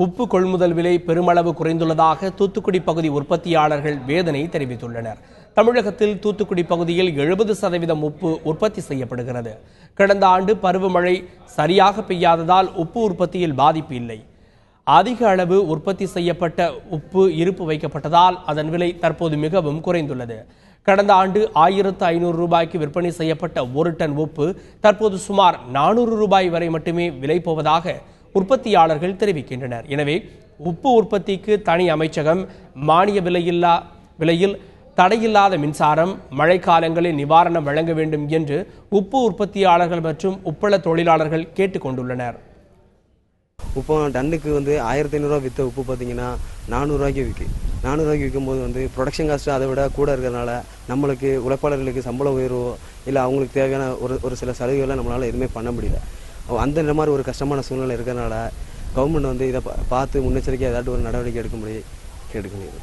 உப்பு கொள்முதல் விலை பெருமளவு குறைந்துள்ளதாக தூத்துக்குடி பகுதி உற்பத்தியாளர்கள் வேதனை தெரிவித்துள்ளனர். தமிழகத்தில் தூத்துக்குடி பகுதியில் எழுபது சதவீதம் உப்பு உற்பத்தி செய்யப்படுகிறது. கடந்த ஆண்டு பருவமழை சரியாக பெய்யாததால் உப்பு உற்பத்தியில் பாதிப்பு இல்லை. அதிக அளவு உற்பத்தி செய்யப்பட்ட உப்பு இருப்பு வைக்கப்பட்டதால் அதன் விலை தற்போது மிகவும் குறைந்துள்ளது. கடந்த ஆண்டு ஆயிரத்து ஐநூறு ரூபாய்க்கு விற்பனை செய்யப்பட்ட ஒரு டன் உப்பு தற்போது சுமார் நானூறு ரூபாய் வரை மட்டுமே விலை போவதாக உற்பத்தியாளர்கள் தெரிவிக்கின்றனர். எனவே உப்பு உற்பத்திக்கு தனி அமைச்சகம் மானிய விலையில்லா விலையில் தடையில்லாத மின்சாரம் மழைக்காலங்களில் நிவாரணம் வழங்க வேண்டும் என்று உப்பு உற்பத்தியாளர்கள் மற்றும் உப்பள தொழிலாளர்கள் கேட்டுக்கொண்டுள்ளனர் இப்போ டன்னுக்கு வந்து ஆயிரத்தி ஐநூறுரூவா விற்ற உப்பு பார்த்தீங்கன்னா நானூறுரூவாய்க்கு விற்கு நானூறுரூவாய்க்கு விற்கும்போது வந்து ப்ரொடக்ஷன் காஸ்ட்டு அதை விட கூட இருக்கிறதுனால நம்மளுக்கு உழைப்பாளர்களுக்கு சம்பள உயர்வோ இல்லை அவங்களுக்கு தேவையான ஒரு ஒரு சில சலுகைகளை நம்மளால் எதுவுமே பண்ண முடியல. அந்த மாதிரி ஒரு கஷ்டமான சூழ்நிலை இருக்கிறனால கவர்மெண்ட் வந்து இதை பா- பார்த்து முன்னெச்சரிக்கையாக ஏதாட்டும் ஒரு நடவடிக்கை எடுக்க முடியும் கேட்டுக்கணும்